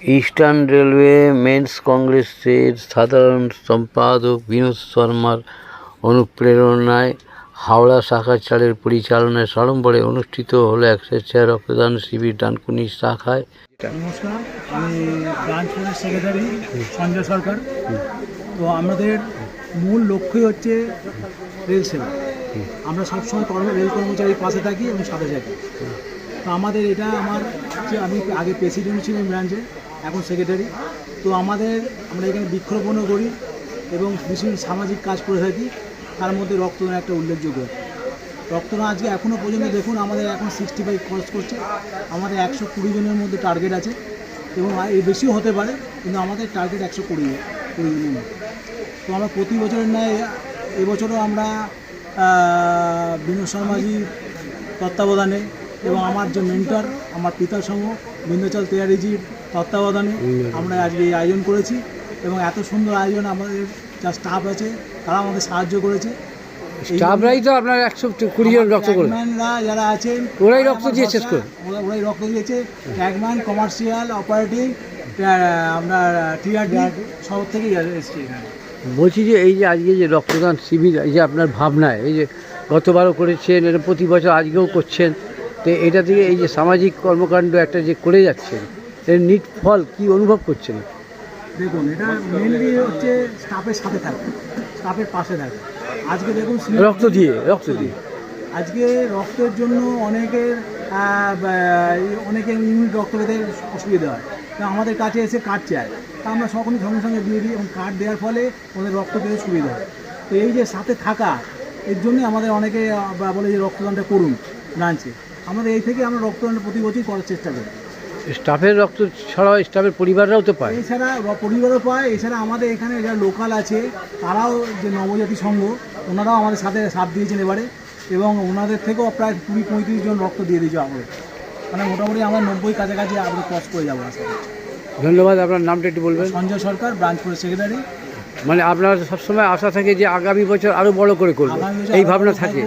Eastern railway men's কংগ্রেসের সাধারণ সম্পাদক বিনোদ শর্মার অনুপ্রেরণায় হাওড়া শাখা চারের পরিচালনায় সাড়ম্বরে অনুষ্ঠিত হলো একস্বেচ্ছায় রক্তদান শিবির ডানকুনি শাখায়। নমস্কার, আমি ব্রাঞ্চ ফোরের সেক্রেটারি, সঞ্জয় সরকার। তো আমাদের মূল লক্ষ্যই হচ্ছে রেল সেবা। আমরা সবসময় কর্ম, রেল কর্মচারীর পাশে থাকি এবং সাথে থাকি। তো আমাদের এটা আমার আমি আগে প্রেসিডেন্ট ছিলাম ব্রাঞ্চে এখন সেক্রেটারি তো আমাদের, আমরা এখানে বৃক্ষরোপণও করি এবং বিভিন্ন সামাজিক কাজ করে থাকি। তার মধ্যে রক্তদান একটা উল্লেখযোগ্য। রক্তদান আজকে এখনও পর্যন্ত দেখুন, আমাদের এখন সিক্সটি ফাইভ খরচ করছে। আমাদের একশো কুড়ি জনের মধ্যে টার্গেট আছে এবং এর বেশিও হতে পারে, কিন্তু আমাদের টার্গেট একশো কুড়ি কুড়ি জনের মধ্যে। তো আমরা প্রতি বছরের ন্যায় এবছরও আমরা বিনোদ শর্মাজির তত্ত্বাবধানে এবং আমার যে মেন্টর আমার পিতার সঙ্গ বিন্দুচল তেয়ারিজির তত্ত্বাবধানে আমরা আজকে এই আয়োজন করেছি এবং এত সুন্দর আয়োজন আমাদের যা স্টাফ আছে তারা আমাদের সাহায্য করেছে। স্টাফরাই তো আপনার একশো কুড়ি জন রক্ত করে। যারা আছেন ওরাই রক্ত দিয়ে শেষ করে? ওরা- ওরাই রক্ত দিয়েছে। ট্যাগম্যান কমার্শিয়াল অপারেটিং আপনার টিআরডি সব থেকেই এসছে এখানে। বলছি যে এই যে আজকে যে রক্তদান শিবির এই যে আপনার ভাবনায় এই যে গতবারও করেছেন এটা প্রতি বছর আজকেও করছেন তো এটা থেকে এই যে সামাজিক কর্মকাণ্ড একটা যে করে যাচ্ছেন এর নিট ফল কি অনুভব করছেন? দেখুন এটা মেনলি হচ্ছে স্টাফের সাথে থাকে স্টাফের পাশে থাকে আজকে দেখুন রক্ত দিয়ে রক্ত দিয়ে। আজকে রক্তের জন্য অনেকের অনেকে ইউনিট রক্ত পেতে অসুবিধা হয়। তো আমাদের কাছে এসে কার্ড চায়। তা আমরা সকলেই সঙ্গে সঙ্গে দিয়ে দিই এবং কার্ড দেওয়ার ফলে ওদের রক্ত পেতে সুবিধা হয়। তো এই যে সাথে থাকা এর জন্যই আমাদের অনেকে বলে যে রক্তদানটা করুন ব্রাঞ্চে। আমাদের এই থেকে আমরা রক্তদানটা প্রতি বছরই করার চেষ্টা করি। স্টাফের রক্ত ছাড়াও স্টাফের পরিবাররাও তো পায়। এছাড়া পরিবারও পায় এছাড়া আমাদের এখানে যারা লোকাল আছে তারাও যে নবজাতি সংঘ ওনারাও আমাদের সাথে সাথ দিয়েছেন এবারে এবং ওনাদের থেকেও প্রায় কুড়ি পঁয়ত্রিশ জন রক্ত দিয়ে দিয়েছে আমাদের। মানে মোটামুটি আমরা নব্বই কাছাকাছি আমরা ক্রস করে যাব আশা ধন্যবাদ আপনার নামটা একটু বলবেন। সঞ্জয় সরকার ব্রাঞ্চ ফোরের সেক্রেটারি মানে আপনার সবসময় আশা থাকে যে আগামী বছর আরও বড় করে করব। এই ভাবনা থাকে।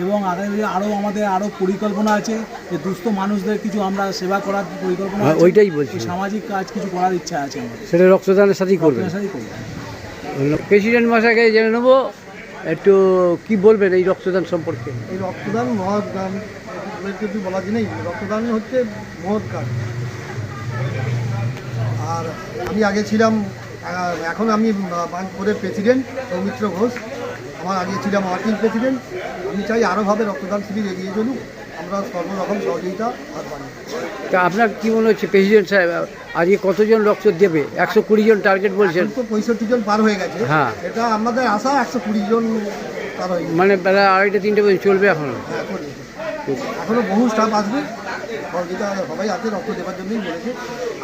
এবং আগামী আরও আমাদের আরও পরিকল্পনা আছে যে দুস্থ মানুষদের কিছু আমরা সেবা করার পরিকল্পনা হ্যাঁ, ওইটাই বলছি। সামাজিক কাজ কিছু করার ইচ্ছা আছে আমাদের। সেটা রক্তদানের সাথেই করবেন। সাথেই প্রেসিডেন্ট মশাইকে জেনে নেব একটু কি বলবেন এই রক্তদান সম্পর্কে? এই রক্তদান মহৎ দান এর কিছু বলার নেই। রক্তদান হচ্ছে মহৎ কাজ আর আমি আগে ছিলাম এখন আমি বাঁকুড়ের প্রেসিডেন্ট সৌমিত্র ঘোষ। আমার আগে ছিলাম ওয়ার্কিং প্রেসিডেন্ট। আমি চাই আরোভাবে রক্তদান শিবির এগিয়ে চলুক। আমরা সর্বরকম সহযোগিতা হাত তা আপনার কি মনে হচ্ছে প্রেসিডেন্ট সাহেব আজকে কতজন রক্ত দেবে? একশো কুড়ি জন টার্গেট বলছেন। তো পঁয়ষট্টি জন পার হয়ে গেছে। হ্যাঁ। এটা আমাদের আশা একশো কুড়ি জন পার হয়ে গেছে মানে বেলা আড়াইটা তিনটে পর্যন্ত চলবে এখন। হ্যাঁ, করবে। এখনও বহু স্টাফ আসবে। সহযোগিতা সবাই আছে রক্ত দেওয়ার জন্যই বলেছে।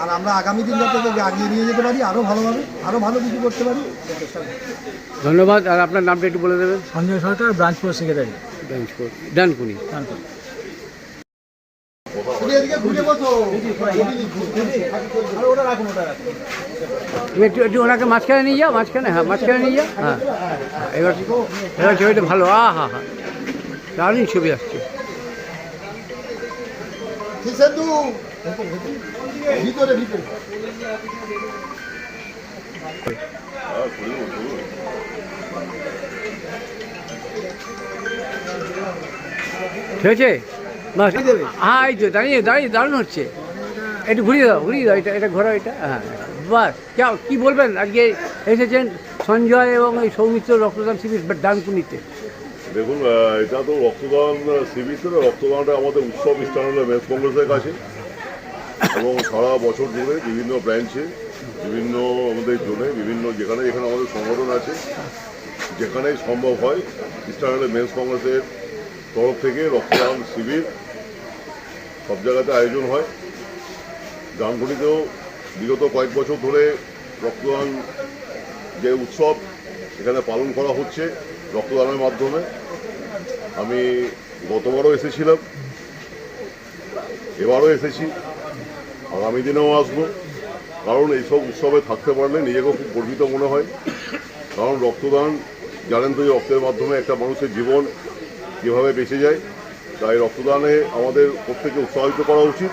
আর আমরা আগামী দিন যাতে আগিয়ে নিয়ে যেতে পারি আরও ভালোভাবে আরও ভালো কিছু করতে পারি চেষ্টা ধন্যবাদ আর আপনার নামটা একটু বলে দেবেন? সঞ্জয় সরকার ব্রাঞ্চ ফোরের সেক্রেটারি ডানকুনি। ওটা রাখুন তুমি একটু একটু ওনাকে মাঝখানে নিয়ে যাও মাঝখানে হ্যাঁ মাঝখানে নিয়ে যাও। হ্যাঁ হ্যাঁ, এবার এবার ছবিটা ভালো আ হা হা দারুণ ছবি আসছে। সিদ্ধু ভিতরে ভিতরে। ঠিক আছে? বাস হ্যাঁ এই তো দাঁড়িয়ে দাঁড়িয়ে দারুণ হচ্ছে। একটু ঘুরিয়ে দাও ঘুরিয়ে দাও এটা এটা ঘোরা এটা। হ্যাঁ বাস কেউ কী বলবেন? আজকে এসেছেন সঞ্জয় এবং এই সৌমিত্র রক্তদান শিবির ডানকুনিতে। দেখুন এটা তো রক্তদান শিবির তো রক্তদানটা আমাদের উৎসব স্থান হলো মেন্স কংগ্রেসের কাছে। এবং সারা বছর ধরে বিভিন্ন ব্রাঞ্চে, বিভিন্ন আমাদের জোনে, বিভিন্ন যেখানে যেখানে আমাদের সংগঠন আছে, যেখানেই সম্ভব হয় ইস্টার্ন মেন্স কংগ্রেসের তরফ থেকে রক্তদান শিবির সব জায়গাতে আয়োজন হয়। ডানকুনিতেও বিগত কয়েক বছর ধরে রক্তদান যে উৎসব, এখানে পালন করা হচ্ছে। রক্তদানের মাধ্যমে আমি গতবারও এসেছিলাম, এবারও এসেছি, আগামী দিনেও আসব। কারণ এইসব উৎসবে থাকতে পারলে নিজেকেও খুব গর্বিত মনে হয়। কারণ রক্তদান জানেন তো রক্তের মাধ্যমে একটা মানুষের জীবন কীভাবে বেঁচে যায়, তাই রক্তদানে আমাদের প্রত্যেকে উৎসাহিত করা উচিত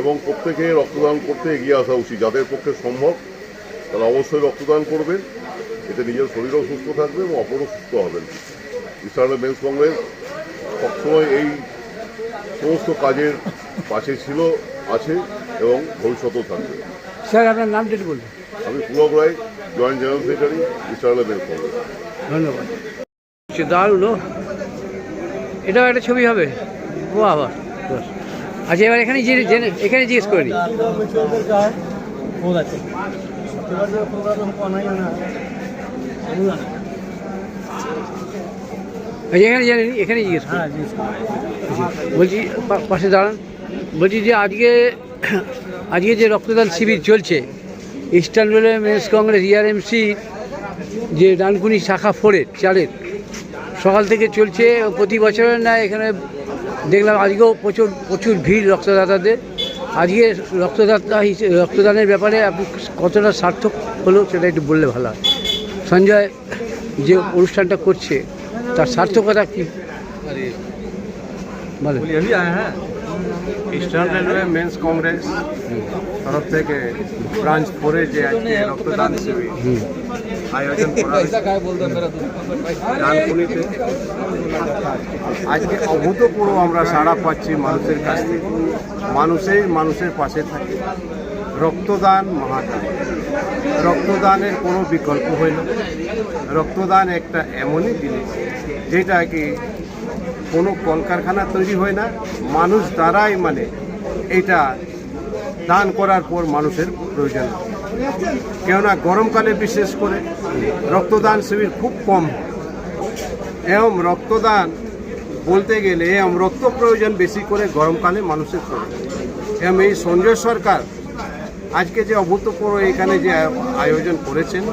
এবং প্রত্যেকে রক্তদান করতে এগিয়ে আসা উচিত। যাদের পক্ষে সম্ভব, তারা অবশ্যই রক্তদান করবেন। এতে নিজের শরীরও সুস্থ থাকবে এবং অপরও সুস্থ হবেন। ইস্টার্ন মেন্স কংগ্রেস সবসময় এই সমস্ত কাজের পাশে ছিল আছে এবং ভবিষ্যতেও থাকবে। স্যার আপনার নাম একটু বলুন। আমি Pulak Roy joint general secretary eastern men's Congress ধন্যবাদ। সে দারুণ ও। এটাও একটা ছবি হবে। বাহ বাহ। আচ্ছা এবার এখানে এখানে জিজ্ঞেস করে। নি আচ্ছা। এখানে জেনে নি এখানে জিজ্ঞেস বলছি পা- পাশে দাঁড়ান। বলছি যে আজকে আজকে যে রক্তদান শিবির চলছে eastern railway men's Congress ERMC যে ডানকুনি শাখা ফোরের চারের সকাল থেকে চলছে। প্রতি বছরের না এখানে দেখলাম আজকেও প্রচুর প্রচুর ভিড় রক্তদাতাদের। আজকে রক্তদাতা রক্তদানের ব্যাপারে আপনি কতটা সার্থক হলো সেটা একটু বললে ভালো হয়। সঞ্জয় যে অনুষ্ঠানটা করছে তার সার্থকতা কি? বলেন ইস্টার্ন রেলওয়ে মেন্স কংগ্রেস তরফ থেকে ব্রাঞ্চ ফোরে যে আজকে রক্তদান শিবির আয়োজন করা ডানকুনিতে আজকে অভূতপূর্ব আমরা সাড়া পাচ্ছি মানুষের কাছ থেকে। মানুষেই মানুষের পাশে থাকে। রক্তদান মহাদান রক্তদানের কোনো বিকল্প হইল। রক্তদান একটা এমনই জিনিস, যেটা কি কোনো কলকারখানা তৈরি হয় না, মানুষ দ্বারাই মানে এটা দান করার পর মানুষের প্রয়োজন কেননা গরমকালে বিশেষ করে রক্তদান শিবির খুব কম। এবং রক্তদান বলতে গেলে এবং রক্ত প্রয়োজন বেশি করে গরমকালে মানুষের পড়ে এবং এই সঞ্জয় সরকার আজকে যে অভূতপূর্ব এখানে যে আয়োজন করেছেন,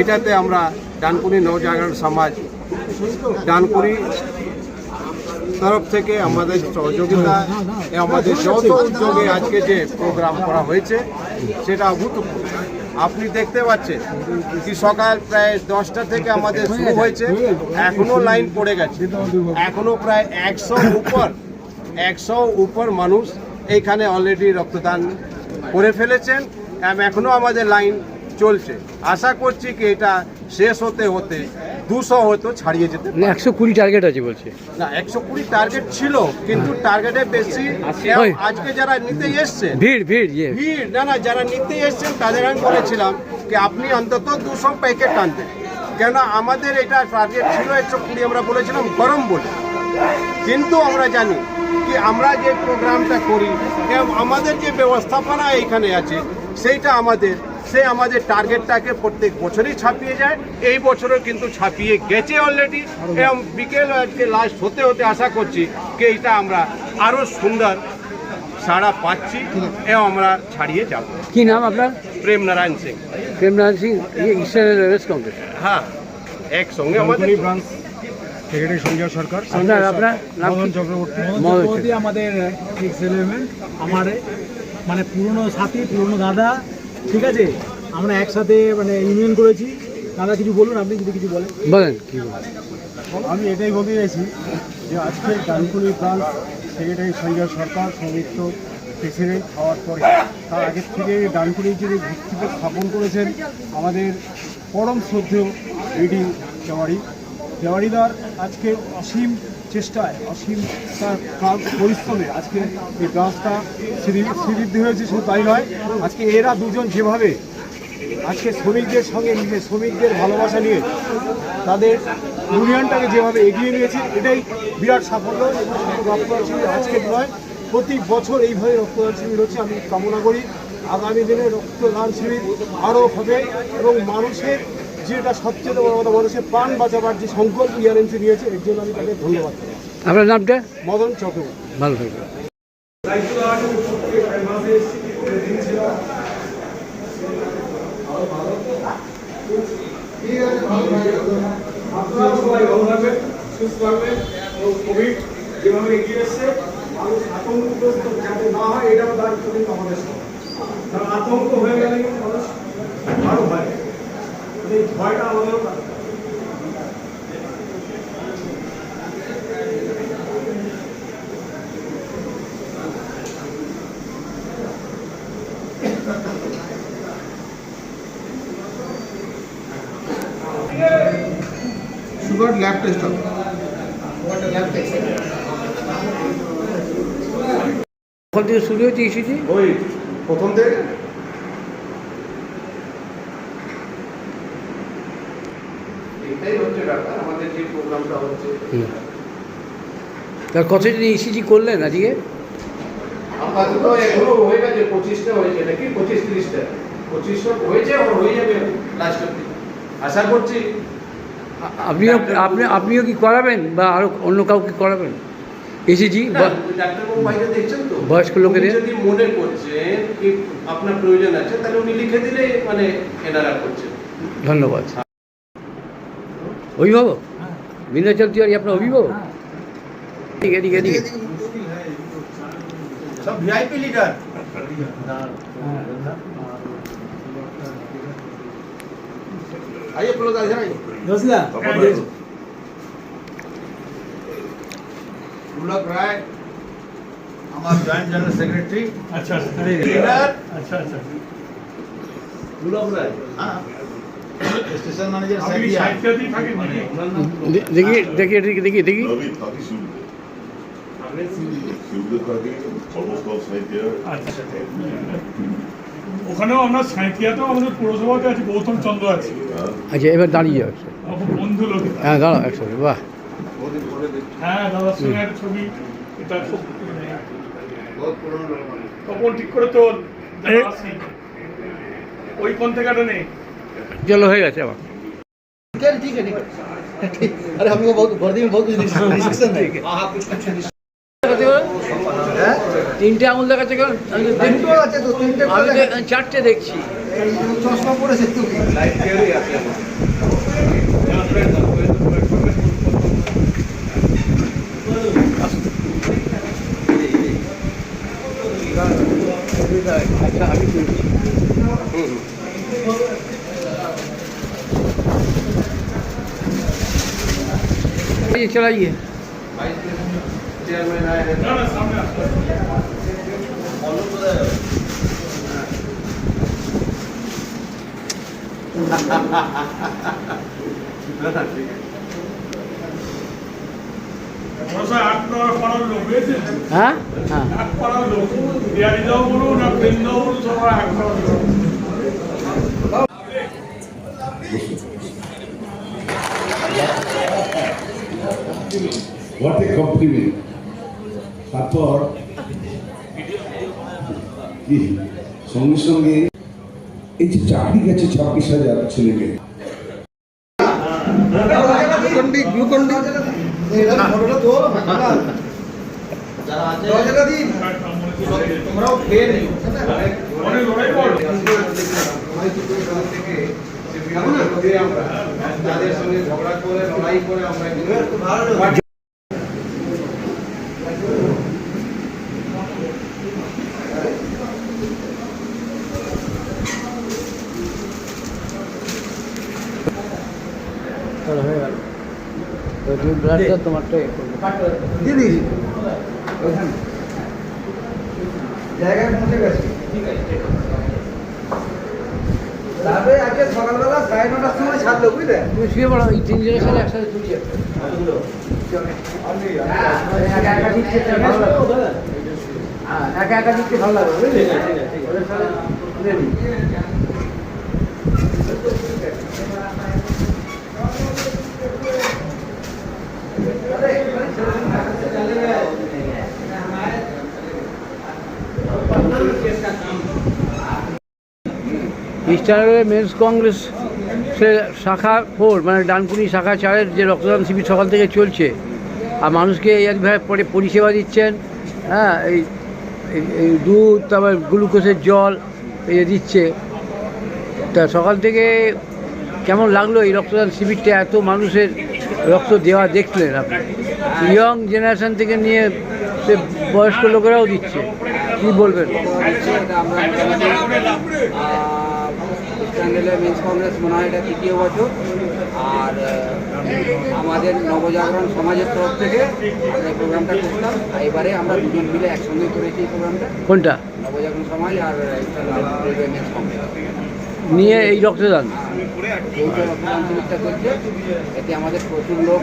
এটাতে আমরা ডানকুনি নবজাগরণ সমাজ, ডানকুনি তরফ থেকে আমাদের সহযোগিতা, আমাদের যত উদ্যোগে আজকে যে প্রোগ্রাম করা হয়েছে, সেটা অভূতপূর্ব। আপনি দেখতে পাচ্ছেন কি সকাল প্রায় দশটা থেকে আমাদের শুরু হয়েছে, এখনও লাইন পড়ে গেছে। এখনও প্রায় একশো উপর একশো উপর মানুষ এইখানে অলরেডি রক্তদান করে ফেলেছেন এবং এখনও আমাদের লাইন চলছে। আশা করছি কি এটা শেষ হতে হতে দুশো হয়তো ছাড়িয়ে যেতে। একশো কুড়ি টার্গেট আছে বলছে। না একশো কুড়ি টার্গেট ছিল কিন্তু টার্গেটে বেশি। আজকে যারা নিতে এসছেন ভিড় ভিড় ইয়ে। ভিড় না না যারা নিতে এসছেন তাদের আমি বলেছিলাম কি আপনি অন্তত দুশো প্যাকেট আনবেন কেননা আমাদের এটা টার্গেট ছিল একশো কুড়ি আমরা বলেছিলাম গরম বলে। কিন্তু আমরা জানি কি আমরা যে প্রোগ্রামটা করি এবং আমাদের যে ব্যবস্থাপনা এইখানে আছে সেইটা আমাদের সে আমাদের টার্গেটটাকে প্রত্যেক বছরই ছাপিয়ে যায়। এই বছরও কিন্তু ছাপিয়ে গেছে অলরেডি এবং বিকেল আজকে লাস্ট হতে হতে আশা করছি যে এইটা আমরা আরও সুন্দর সাড়া পাচ্ছি এবং আমরা ছাড়িয়ে যাব। কি নাম আপনার? প্রেম নারায়ণ সিং। প্রেমনাথ সিং ইয়ে হ্যাঁ একসঙ্গে আমাদের সেক্রেটারি সঞ্জয় সরকার আপনার আপনার চক্রবর্তী। মদন চক্রবর্তী। আমাদের সিক্স আমার মানে পুরনো সাথী পুরনো দাদা ঠিক আছে? আমরা একসাথে মানে ইউনিয়ন করেছি। দাদা কিছু বলুন আপনি যদি কিছু বলেন। বলেন কি? আমি এটাই বলতে চাইছি যে আজকে Dankuni branch secretary Sanjay Sarkar Soumitra president হওয়ার পরে তার আগের থেকে ডানকুনির যিনি ভিত্তিতে স্থাপন করেছেন আমাদের পরম শ্রদ্ধেয় বিডি তেওয়ারি। তেওয়ারিদার আজকে অসীম চেষ্টায়, অসীম তার প্রাণ পরিশ্রমে আজকে এই শ্রী- শ্রীবৃদ্ধি হয়েছে, শুধু তাই নয়, আজকে এরা দুজন যেভাবে আজকে শ্রমিকদের সঙ্গে মিলে শ্রমিকদের ভালোবাসা নিয়ে তাদের ইউনিয়নটাকে যেভাবে এগিয়ে নিয়েছে, এটাই বিরাট সাফল্য। রক্তদান শিবির আজকের নয়, প্রতি বছর এইভাবে রক্তদান শিবির হচ্ছে, আমি কামনা করি। আগামী দিনে রক্তদান শিবির আরও হবে এবং মানুষের যেটা সবচেয়ে বড় কথা মানুষের প্রাণ বাঁচাবার যে সংকল্প ইয়ারেন্সি নিয়েছে এর জন্য আমি তাকে ধন্যবাদ আপনার নামটা? মদন চক্রবর্তী। ভালো থাকবেন। আপনারা সবাই ভালো থাকবেন সুস্থ থাকবেন এবং কোভিড যেভাবে এগিয়ে এসছে মানুষ আতঙ্কগ্রস্ত যাতে না হয় এটাও দায়িত্ব কিন্তু আমাদের। কারণ আতঙ্ক ভয়টা হলেও সুগার ল্যাব টেস্ট হবে। কখন থেকে শুরু হয়েছে ইস্যুটি? ওই প্রথম থেকে আর হয়ে যাবে লাস্ট অব্দি আশা করছি। আপনিও আপনি আপনিও কি করাবেন বা আরও অন্য কাউকে করাবেন? ইসিজি তো? বয়স্ক লোকেদের? যদি মনে করছেন কি আপনার প্রয়োজন আছে তাহলে উনি লিখে দিলে মানে এনারা করছেন ধন্যবাদ। অভিভাবক? বিন্ধ্যাচল তিওয়ারি আপনার অভিভাবক? ठीक है ठीक है ठीक है। सब वीआईपी लीडर आइए प्लोज आइए। दोस्तला पुलक राय हमारा जॉइंट जनरल सेक्रेटरी अच्छा लीडर अच्छा अच्छा। पुलक राय। हाँ। स्टेशन मैनेजर साहब देखिए देखिए देखिए देखिए। देखिए ওখানেও আমরা সাঁইথিয়াতেও আমাদের পুরসভাতে আছে গৌতম চন্দ্র আছে আচ্ছা এবার দাঁড়িয়ে যাও একসাথে। আমার খুব বন্ধু লোক এটা। হ্যাঁ দাঁড়াও একসাথে বাহ হ্যাঁ দাদার সঙ্গে একটা ছবি এটা খুব মানে, বহুত পুরনো লোক তপন ঠিক করে তো এ? আসি ওই কোন থেকে নেই চলো হয়ে গেছে আমার ठीक है ठीक है ठीक अरे हमको बहुत वर्दी में बहुत कुछ डिस्कशन है তিনটে আঙুল দেখাচ্ছে কেন আমি চারটে দেখছি। চশমা পড়েছে তুমি আচ্ছা আয় না না সামনে আসো ভরসা আট নয় পাড়ার লোক বুঝেছেন হ্যাঁ হ্যাঁ এক পাড়ার লোক তারপর সঙ্গে সঙ্গে এই যে চাকরি গেছে ছাব্বিশ হাজার ছেলে মেয়ে গ্লুকন ডি গ্লুকন ডি এটা ফটোটা তো দরজাটা দিন তোমরাও খেয়ে নিও অনেক লড়াই করো আমরা তাদের সঙ্গে ঝগড়া করে লড়াই করে আমরা কিন্তু চলো হয়ে গেল জায়গায় পৌঁছে গেছে। তারপরে আজকে সকালবেলা সাড়ে নটার সময় ছাড়লো বুঝলে? তুমি শুয়ে পড়ো এই সাথে একসাথে তুলি যাবে। একা একা দিচ্ছে ভালো লাগবে হ্যাঁ একা একা দিচ্ছে ভালো লাগবে বুঝলি? ওদের সাথে ইস্টারওয়ে মেন্স কংগ্রেস শাখা ফোর মানে ডানকুনি শাখা চারের যে রক্তদান শিবির সকাল থেকে চলছে, আর মানুষকে এইভাবে পরে পরিষেবা দিচ্ছেন হ্যাঁ এই, এই- দুধ, তারপর গ্লুকোজের জল এই দিচ্ছে। তা সকাল থেকে কেমন লাগল এই রক্তদান শিবিরটা? এত মানুষের রক্ত দেওয়া দেখলেন আপনি। ইয়ং জেনারেশন থেকে নিয়ে সে বয়স্ক লোকেরাও দিচ্ছে। কী বলবেন? স্ট্যান্ডেলে মিন্স কংগ্রেস মনে হয় এটা তৃতীয় বছর। আর আমাদের নবজাগরণ সমাজের তরফ থেকে আমরা এই প্রোগ্রামটা করতাম। এবারে আমরা দুজন মিলে একসঙ্গে করেছি এই প্রোগ্রামটা। কোনটা? নবজাগরণ সমাজ আর মেন্স কংগ্রেস। নিয়ে এই রক্তদান এতে আমাদের প্রচুর লোক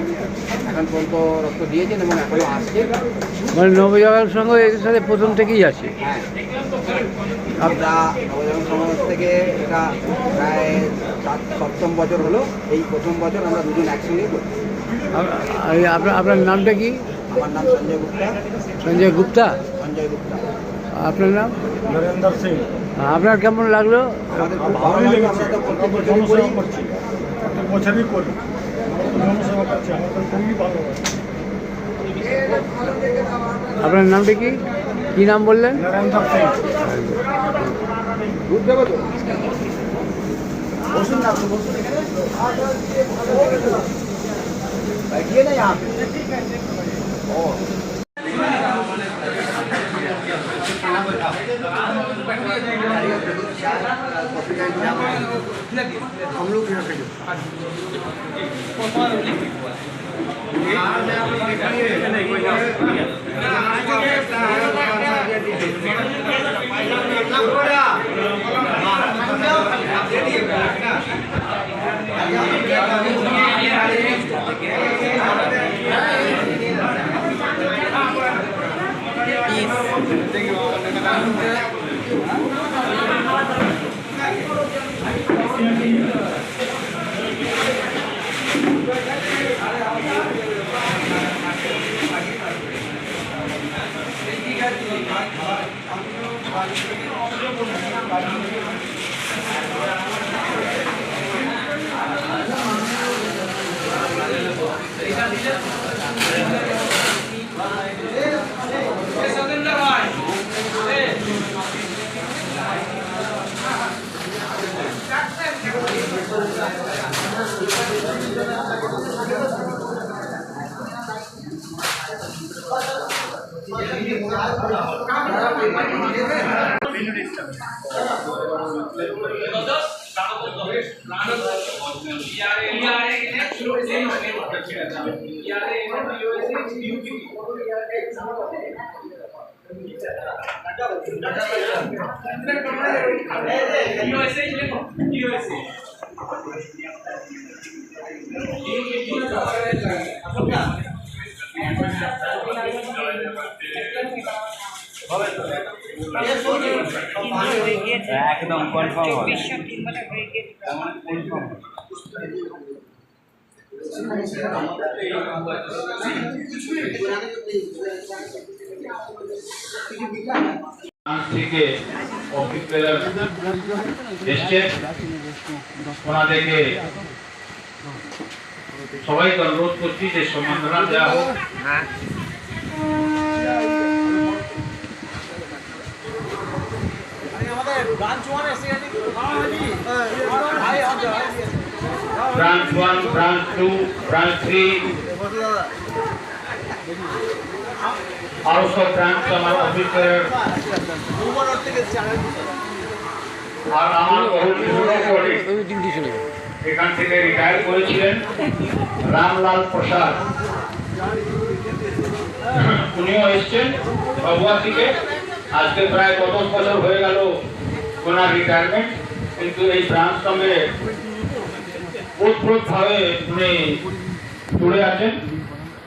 এখন পর্যন্ত রক্ত দিয়েছেন এবং এখনও আসছে। মানে নবজাগরণ সংঘ এদের সাথে প্রথম থেকেই আছে। হ্যাঁ। আমরা নবজাগরণ সমাজ থেকে এটা প্রায় সপ্তম বছর হলো। এই প্রথম বছর আমরা দুজন একসঙ্গে করছি। আপনার আপনার নামটা কি? আমার নাম সঞ্জয় গুপ্তা। সঞ্জয় গুপ্তা? সঞ্জয় গুপ্তা। আপনার নাম? নরেন্দ্র সিং। আপনার কেমন লাগল? বছরই করি। করছি। প্রত্যেক বছরই করি। জনসেবা করছি। আমাদের খুবই ভালো আপনার নামটা কি? কি নাম বললেন? তো বসুন না আপনি বসুন থেকে অফিসের এসছে ওনাদেরকে সবাইকে অনুরোধ করছি যে সম্মাননা দেওয়া হোক branch one branch two branch three সব আমার। এখান থেকে রিটায়ার করেছিলেন রামলাল প্রসাদ। উনিও এসছেন বাবুয়া থেকে আজকে প্রায় কত বছর হয়ে গেল ওনার রিটায়ারমেন্ট কিন্তু এই ব্রাঞ্চ সঙ্গে ওতপ্রোতভাবে উনি জুড়ে আছেন।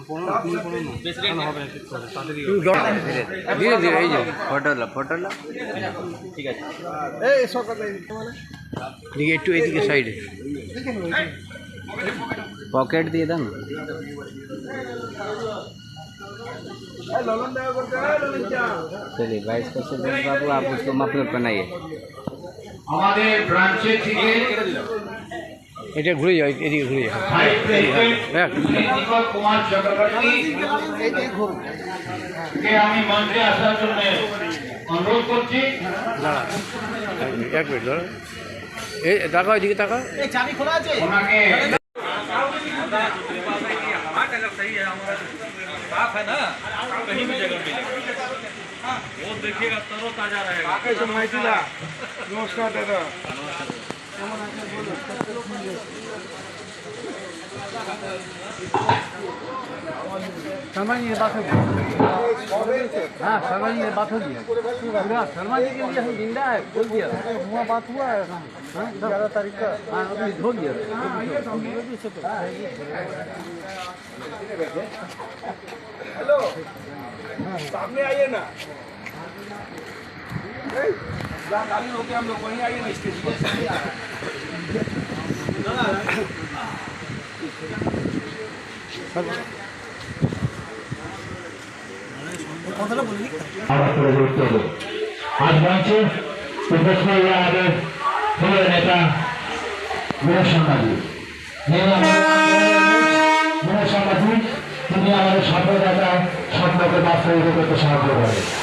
ধরো ধরো এই তুমি ধরো। ধীরে ধীরে এই যে এদিকে একটু এদিকে সাইডে पॉकेट दिए था ना चलिए बाईस परसेंट बाबू आप उसको मफलर बनाइए আমাদের ব্রাঞ্চের থেকে এটা ঘুরে যাও এদিকে ঘুরে যাও। ভাইস প্রেসিডেন্ট দীপক কুমার চক্রবর্তী কে আমি মন্ত্রী আসার জন্য অনুরোধ করছি। দাঁড়া এক মিনিট এক মিনিট দাঁড়া। এই তাকাও এদিকে তাকাও। ওনাকে নমস্কার দাদা। शर्मा जी ने बात होगी हाँ शर्मा जी ने बात होगी पूरा शर्मा जी के लिए हम जिंदा है बोल दिया हुआ बात हुआ है ग्यारह तारीख का हाँ अभी धो दिया আজ মঞ্চে উপস্থিত হয়ে আমাদের প্রিয় নেতা বীর সাংবাদিক যিনি আমাদের বীর সাংবাদিক তিনি আমাদের স্বপ্নদাতা স্বপ্নকে বাস্তবায়িত করতে সাহায্য করে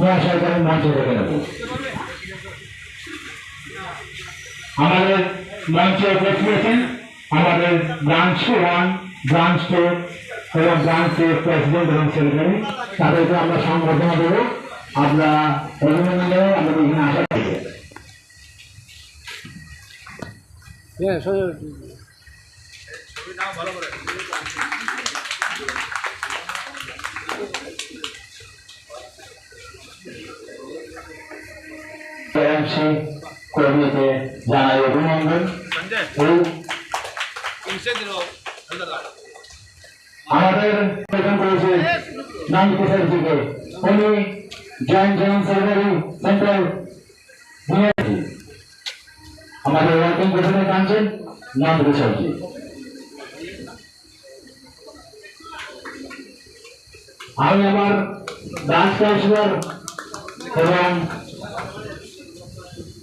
মহাশয়কারের মঞ্চে রেখে নেব আমাদের মঞ্চে উপস্থিত আছেন আমাদের ব্রাঞ্চ ওয়ান ব্রাঞ্চ টু এবং ব্রাঞ্চ প্রেসিডেন্ট এবং সেক্রেটারি। তাদেরকে আমরা সংবর্ধনা দেবো। আমরা অভিনন্দন দেবো আমাদের এখানে আসা থেকে হ্যাঁ সব- এমসি কর্মীকে জানাই অভিনন্দন। আমাদের প্রথম করেছে নাম কিশোরজিকে উনি জয়েন্ট জেনারেল সেক্রেটারি সেন্ট্রাল আমাদের ওয়ার্কিং প্রেসিডেন্ট আনছেন নন্দ কিশোরজি আমি আমার কাউন্সিলর এবং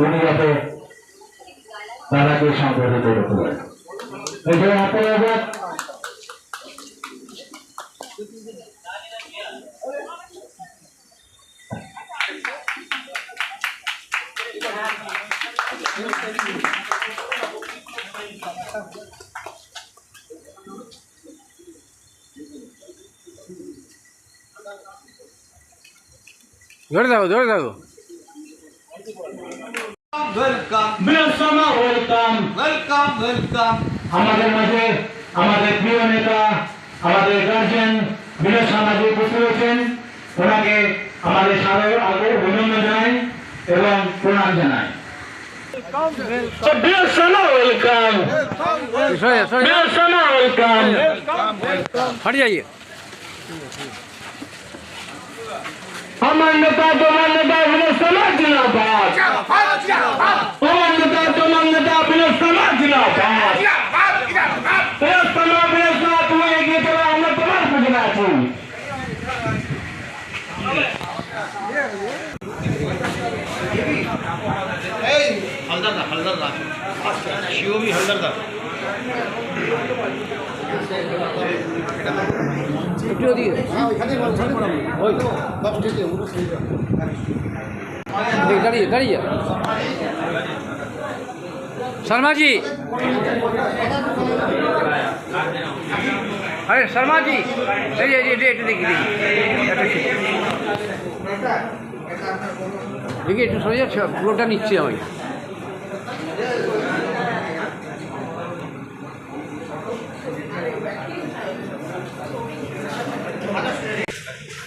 উনি যাতে দাদাকে সংগঠিত করতে এই আপনারা থাকো ধরে থাকো। বিনসমা ওয়েলকাম ওয়েলকাম ওয়েলকাম আমাদের মাঝে আমাদের প্রিয় নেতা আমাদের গার্জেন বিনয় সমাজে উপস্থিত হয়েছেন ওনাকে আমাদের সাদর আগে অভিনন্দন জানাই এবং প্রণাম জানাই ওয়েলকাম সরে সরে ওয়েলকাম हट जाइए আমার নেতা তোমার নেতা বিনয় সমাজ, জিন্দাবাদ। আমার নেতা তোমার নেতা বিনয় সমাজ, জিন্দাবাদ। বিনয় সমাজ বিনয় সমাজ, তুমি দাঁড়িয়ে দাঁড়িয়ে শর্মাজি। আরে শর্মাজি, এই এটা একটু দেখি দেখি। একটু সরে যাচ্ছে, পুরোটা নিচ্ছি আমি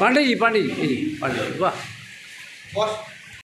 പാണ്ഡേജി പാണ്ഡേജി പാണ്ഡേജി വാ.